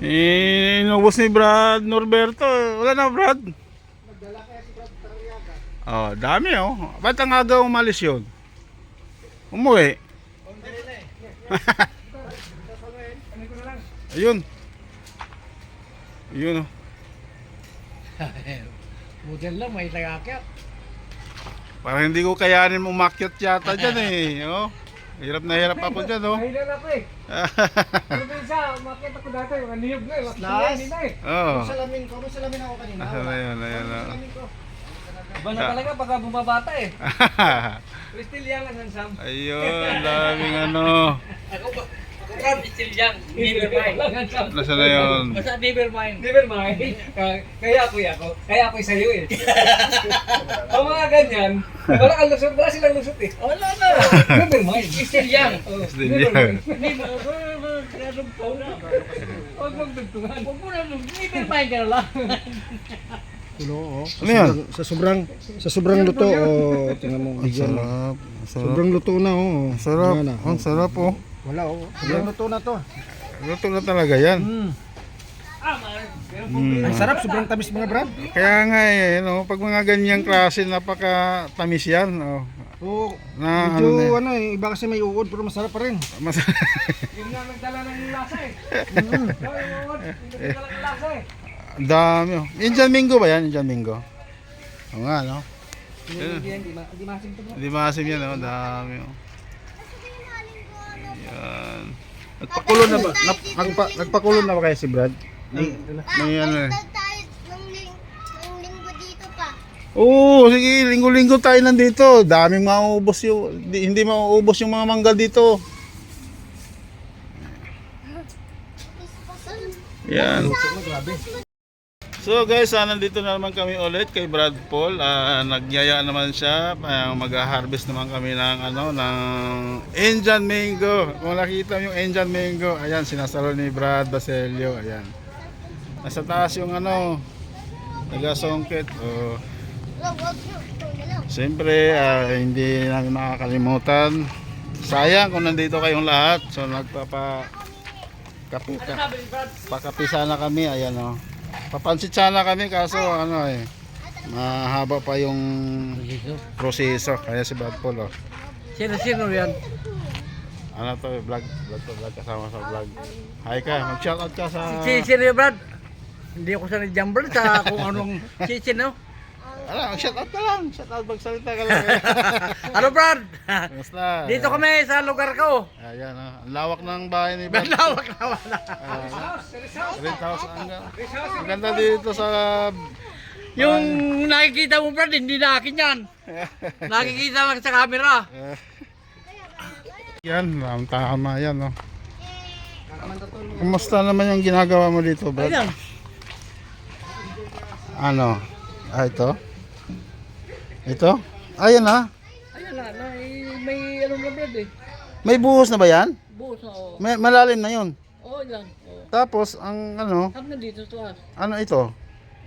Eh, inubos ni Brad Norberto. Wala na, Brad. Nagdala kaya si Brad Tarriaga. Oh, dami oh. Ba't ang aga umalis yun? Umuwi. Ayun. Ayun oh. Model lang, may tagakyat. Parang hindi ko kayanin umakyat yata dyan eh. Oh. Hirap na hirap ako dyan oh. Mahilan ako eh. Pero minsan, umakit ako dati, mga niyog na eh. Eh. oh. Salamin ko, may salamin ako kanina. Yun, ayun oh. Salamin ko. Iba na talaga pagka bumabata eh. Crystal Yang ang Sam. Ayun, daming ano. Ako ba? Brad, still young. Never mind. Nasa na yun? Basta never mind. Never mind. Kaya- ako ako. Kaya ako sa'yo eh. Ang mga ganyan, wala kang lusot, wala silang lusot eh. Wala na. Never mind. Still young. Oh, never mind. Pa na. Huwag mong dugtungan. Huwag mo na. Never mind ka na lang. Tulo, oh. Ano yan? Sa sobrang, sa sobrang luto, oh. Tingnan mo. Ang oh. sarap. Ang sarap. Sobrang luto na, oh. Ang sarap. Ang sarap oh. Wala, oh. Sobrang luto na to. Luto na talaga yan. Mm. Ah. Mm. Ang sarap, sobrang tamis mga brad. Kaya nga eh, no, pag mga ganyang klase, napaka tamis yan. Oh. Oo. Na, Medyo, ano, na- ano eh, iba kasi may uod, pero masarap pa rin. mas, Yung nga nagdala ng lasa eh. Mm. Oh, yung hindi nagdala ng lasa eh. ang dami oh. Indian Mingo ba yan? Indian Mingo? Oo nga, no? Hindi masim to. Hindi maasim yan, oh. Dami oh. Nagpakulo na ba? Nag, nagpa, nagpakulo na ba kayo si Brad? May, may ano eh. Oo, sige, linggo-linggo tayo nandito. Daming mauubos yung, di, hindi mauubos yung mga mangga dito. Yan. So guys, ah, nandito na naman kami ulit kay Brad Paul. Ah, nagyaya naman siya. Uh, mag-harvest naman kami ng ano ng Indian mango. Kung nakita mo yung Indian mango, ayan sinasalo ni Brad Baselio, ayan. Nasa taas yung ano, nagasongket. Oh. Na. Siyempre, ah, hindi namin makakalimutan. Sayang kung nandito kayong lahat. So nagpapa kape ka. Pakapi sana kami, ayan oh. Papansit sana kami kaso ano eh mahaba pa yung proseso. Kaya si Brad Paul oh. Sino-sino yan? Ano to, vlog, vlog to, vlog kasama sa vlog. Hi ka, mag-shoutout ka sa Si sino yung Brad? Hindi ako sanay jumper sa kung anong si sino. Ano, mag-shoutout ka lang. Shoutout magsalita ka lang. Ano Brad? Basta. Dito kami sa lugar ko. Ayan oh. Ang lawak ng bahay ni Brad. Lawak na wala. Rent house ang ang ganda dito sa Yung nakikita mo Brad, hindi na akin yan. Nakikita lang sa camera. yan, ang tama yan no. Kumusta naman yung ginagawa mo dito, Brad? Ayan. Ano? Ah, ito? Ito? Ayan na. Ayan na, na eh, may ano na Brad eh. May buhos na ba yan? Buhos na oh. May, malalim na yun. Oh, yan. Oh. Tapos, ang ano, Hanggang dito to ah. ano ito?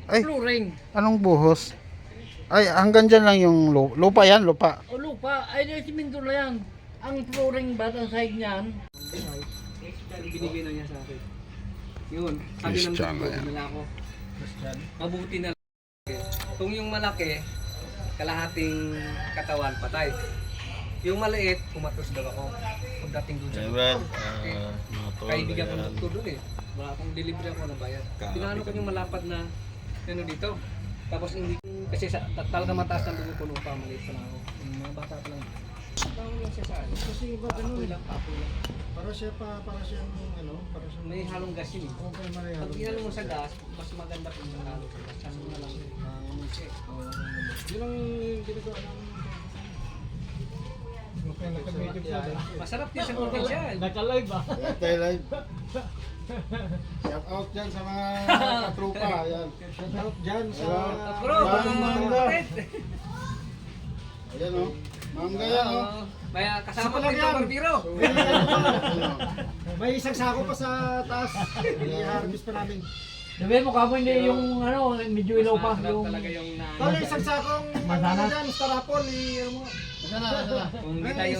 Ay, Flooring. anong buhos? Ay, hanggang dyan lang yung lu- lupa yan, lupa. O lupa, ay di siminto na yan. Ang flooring ba ang side niyan? Binigay na niya sa akin. Yun, sabi ng Christian doktor, na yan. dinala ko. Mabuti na lang. Kung yung malaki, kalahating katawan, patay. Yung maliit, kumatos daw ako. Pagdating dun sa Brad. Kaibigan ko ng doktor dun eh. Wala akong delivery ako ng bayad. Pinano ko yung malapad na ano dito. Tapos hindi kasi sa, ta- talaga mataas ng dugo ko nung pa maliit pa lang ako. Yung mga bata pa lang. Tawag lang siya sa ano. Kasi iba ganun lang, papo lang. Para siya pa, para siya ano, para siya May halong gas yun eh. Okay, Maria. Pag inalo mo sa gas, mas maganda kung nahalo sa gas. Kasi nga lang. Yun ang ginagawa ng Masarap din sa probinsya. Naka-live ah. Tayo live. Shout out dyan sa mga katrupa. Ayan. Shout out dyan sa... Bagong mangga. Ayan o. Mangga yan o. Oo. May kasama Sa ko yung barbiro. May isang sako pa sa taas. I-harvest pa namin. Sabi mo kamo hindi yung ano, medyo ilaw pa Masarap yung talaga yung na... Tol, isang sakong Masana? dyan, starapol. i- ano mo. Sana, sana. Kung hindi tayo